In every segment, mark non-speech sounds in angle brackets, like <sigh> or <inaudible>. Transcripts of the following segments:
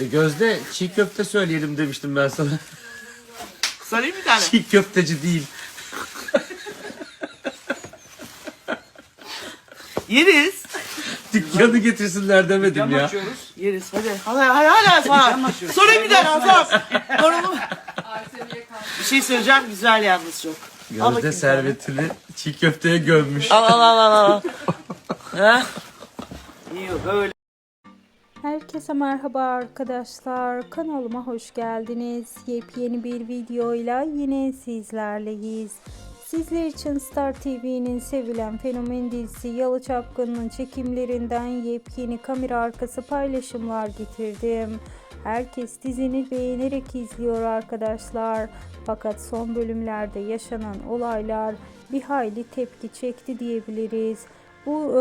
E, Gözde çiğ köfte söyleyelim demiştim ben sana. Sarayım bir tane. çiğ köfteci değil. Yeriz. Dükkanı getirsinler demedim ya. açıyoruz. Yeriz hadi. Hadi hadi hadi Cam sana. açıyoruz. Sorayım bir tane Azam. Soralım. Bir şey söyleyeceğim güzel yalnız çok. Al Gözde servetini çiğ köfteye gömmüş. Al al al al al. ha? <laughs> İyi böyle. Herkese merhaba arkadaşlar. Kanalıma hoş geldiniz. Yepyeni bir videoyla yine sizlerleyiz. Sizler için Star TV'nin sevilen fenomen dizisi Yalı Çapkın'ın çekimlerinden yepyeni kamera arkası paylaşımlar getirdim. Herkes dizini beğenerek izliyor arkadaşlar. Fakat son bölümlerde yaşanan olaylar bir hayli tepki çekti diyebiliriz. Bu e,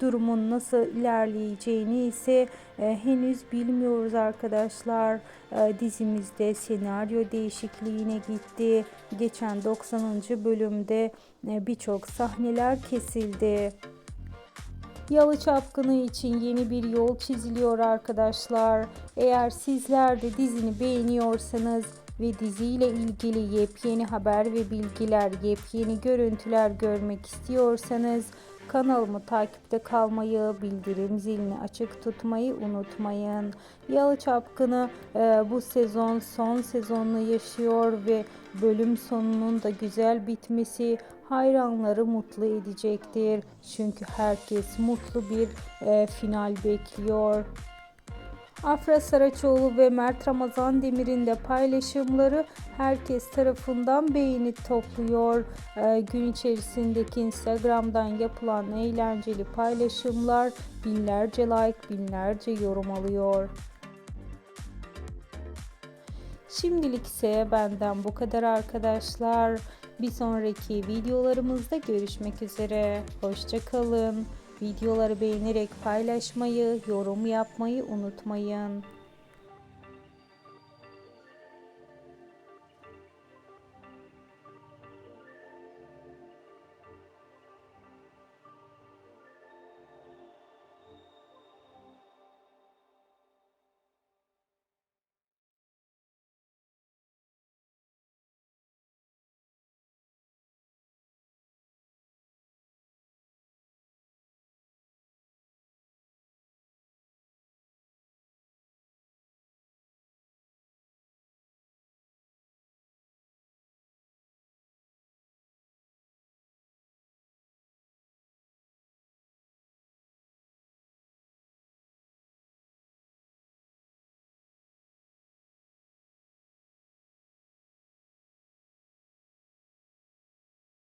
durumun nasıl ilerleyeceğini ise e, henüz bilmiyoruz arkadaşlar. E, dizimizde senaryo değişikliğine gitti. Geçen 90. bölümde e, birçok sahneler kesildi. Yalı Çapkını için yeni bir yol çiziliyor arkadaşlar. Eğer sizler de dizini beğeniyorsanız ve diziyle ilgili yepyeni haber ve bilgiler, yepyeni görüntüler görmek istiyorsanız kanalımı takipte kalmayı, bildirim zilini açık tutmayı unutmayın. Yalı Çapkını e, bu sezon son sezonunu yaşıyor ve bölüm sonunun da güzel bitmesi hayranları mutlu edecektir. Çünkü herkes mutlu bir e, final bekliyor. Afra Saraçoğlu ve Mert Ramazan Demir'in de paylaşımları herkes tarafından beğeni topluyor. Ee, gün içerisindeki Instagram'dan yapılan eğlenceli paylaşımlar binlerce like, binlerce yorum alıyor. Şimdilik ise benden bu kadar arkadaşlar. Bir sonraki videolarımızda görüşmek üzere. Hoşçakalın. Videoları beğenerek paylaşmayı, yorum yapmayı unutmayın.